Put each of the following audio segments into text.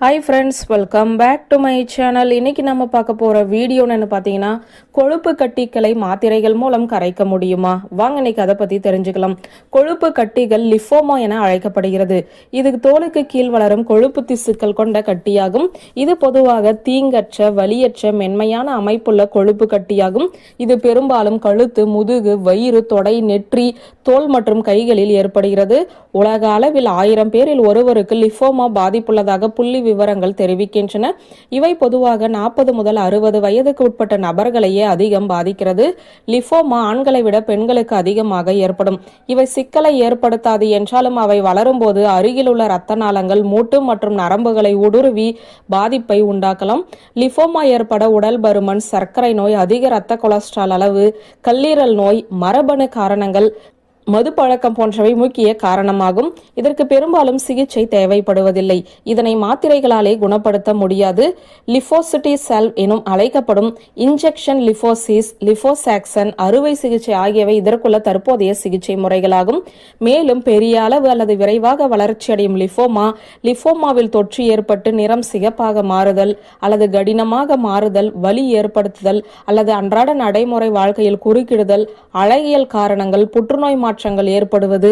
Hi friends welcome back to my channel இன்னைக்கு நம்ம பார்க்க போற வீடியோன்னு பார்த்தீங்கன்னா கொழுப்பு கட்டிகளை மாத்திரைகள் மூலம் கரைக்க முடியுமா? வாங்க இன்னைக்கு அதை பத்தி தெரிஞ்சுக்கலாம். கொழுப்பு கட்டிகள் லிஃபோமா என அழைக்கப்படுகிறது. இது தோலுக்கு கீழ் வளரும் கொழுப்பு திசுக்கள் கொண்ட கட்டியாகும். இது பொதுவாக தீங்கற்ற வலியற்ற மென்மையான அமைப்புள்ள கொழுப்பு கட்டியாகும். இது பெரும்பாலும் கழுத்து முதுகு வயிறு தொடை நெற்றி தோல் மற்றும் கைகளில் ஏற்படுகிறது. உலக அளவில் ஆயிரம் பேரில் ஒருவருக்கு லிஃபோமா பாதிப்புள்ளதாக புள்ளி விவரங்கள் தெரிவிக்கின்றன. இவை பொதுவாக நாற்பது முதல் அறுபது வயதுக்கு உட்பட்ட நபர்களையே அதிகம் பாதிக்கிறது. லிஃபோமா ஆண்களை விட பெண்களுக்கு அதிகமாக ஏற்படும். இவை சிக்கலை ஏற்படுத்தாது என்றாலும் அவை வளரும்போது அருகில் உள்ள இரத்த நாளங்கள் மூட்டு மற்றும் நரம்புகளை ஊடுருவி பாதிப்பை உண்டாக்கலாம். லிஃபோமா ஏற்பட உடல் பருமன் சர்க்கரை நோய் அதிக இரத்த கொலஸ்ட்ரால் அளவு கல்லீரல் நோய் மரபணு காரணங்கள் மது பழக்கம் போன்றவை முக்கிய காரணமாகும். இதற்கு பெரும்பாலும் சிகிச்சை தேவைப்படுவதில்லை. இதனை மாத்திரைகளாலே குணப்படுத்த முடியாது. லிஃபோசிட்டி செல் எனும் அழைக்கப்படும் இன்ஜெக்ஷன் லிஃபோசிஸ் லிஃபோசாக்சன் அறுவை சிகிச்சை ஆகியவை இதற்குள்ள தற்போதைய சிகிச்சை முறைகளாகும். மேலும் பெரிய அளவு அல்லது விரைவாக வளர்ச்சியடையும் லிஃபோமா லிஃபோமாவில் தொற்று ஏற்பட்டு நிறம் சிகப்பாக மாறுதல் அல்லது கடினமாக மாறுதல் வலி ஏற்படுத்துதல் அல்லது அன்றாட நடைமுறை வாழ்க்கையில் குறுக்கிடுதல் அழகியல் காரணங்கள் புற்றுநோய் மாற்றங்கள் ஏற்படுவது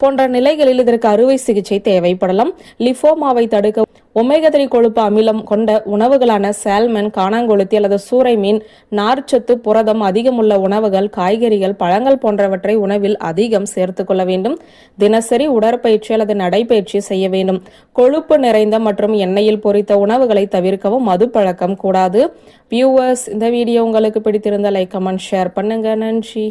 போன்ற நிலைகளில் இதற்கு அறுவை சிகிச்சை தேவைப்படலாம். லிஃபோமாவை தடுக்க ஒமேகா கொழுப்பு அமிலம் கொண்ட உணவுகளான சால்மன் காணாங்கொளுத்தி அல்லது சூறை மீன் நார்ச்சத்து புரதம் அதிகமுள்ள உணவுகள் காய்கறிகள் பழங்கள் போன்றவற்றை உணவில் அதிகம் சேர்த்து கொள்ள வேண்டும். தினசரி உடற்பயிற்சி அல்லது நடைபயிற்சி செய்ய வேண்டும். கொழுப்பு நிறைந்த மற்றும் எண்ணெயில் பொரித்த உணவுகளை தவிர்க்கவும் மது பழக்கம் கூடாது. வியூவர்ஸ் இந்த வீடியோ உங்களுக்கு பிடித்திருந்த லைக் கமெண்ட் ஷேர் பண்ணுங்க. நன்றி.